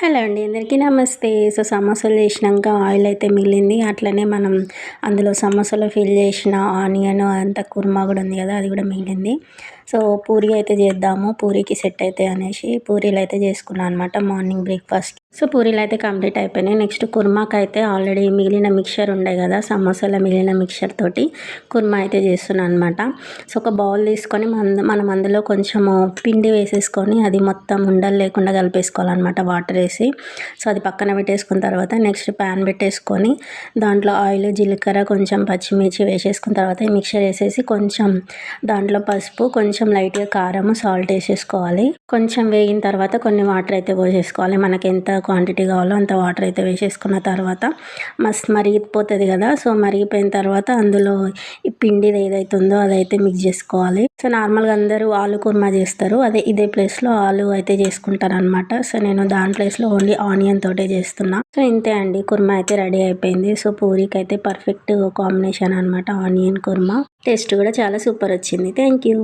Hello అండి అందరికీ నమస్తే. సో సమోసాలు చేసినాక ఆయిల్ అయితే మిగిలింది. అట్లనే మనం అందులో సమోసాలో ఫిల్ చేసిన ఆనియన్ అంత కుర్మా కూడా ఉంది కదా అది కూడా మిగిలింది. సో పూరి అయితే చేద్దాము. పూరికి సెట్ అయితే అనేసి పూరీలు అయితే చేసుకున్నాను అనమాట మార్నింగ్ బ్రేక్ఫాస్ట్. సో పూరీలు అయితే కంప్లీట్ అయిపోయినాయి. నెక్స్ట్ కుర్మాకి అయితే ఆల్రెడీ మిగిలిన మిక్చర్ ఉండే కదా సమోసాల మిగిలిన మిక్చర్ తోటి కుర్మా అయితే చేస్తున్నాను అనమాట సో ఒక బౌల్ తీసుకొని మనం అందులో కొంచెము పిండి వేసేసుకొని అది మొత్తం ఉండలు లేకుండా కలిపేసుకోవాలన్నమాట. వాటర్ వేసి సో అది పక్కన పెట్టేసుకున్న తర్వాత నెక్స్ట్ ప్యాన్ పెట్టేసుకొని దాంట్లో ఆయిల్ జీలకర్ర కొంచెం పచ్చిమిర్చి వేసేసుకున్న తర్వాత ఈ మిక్చర్ వేసేసి కొంచెం దాంట్లో పసుపు కొంచెం లైట్గా కారము సాల్ట్ వేసేసుకోవాలి. కొంచెం వేగిన తర్వాత కొన్ని వాటర్ అయితే పోసేసుకోవాలి. మనకి ఎంత క్వాంటిటీ కావాలో అంత వాటర్ అయితే వేసేసుకున్న తర్వాత మస్తు మరిగిపోతుంది కదా సో మరిగిపోయిన తర్వాత అందులో ఈ పిండిది ఏదైతే ఉందో అదైతే మిక్స్ చేసుకోవాలి. సో నార్మల్గా అందరూ ఆలు కుర్మా చేస్తారు. అదే ఇదే ప్లేస్లో ఆలు అయితే చేసుకుంటారు అనమాట సో నేను దాని ప్లేస్లో ఓన్లీ ఆనియన్ తోటే చేస్తున్నా. సో ఇంతే అండి. కుర్మా అయితే రెడీ అయిపోయింది. సో పూరికి అయితే పర్ఫెక్ట్ కాంబినేషన్ అనమాట ఆనియన్ కుర్మా. టేస్ట్ కూడా చాలా సూపర్ వచ్చింది. Thank you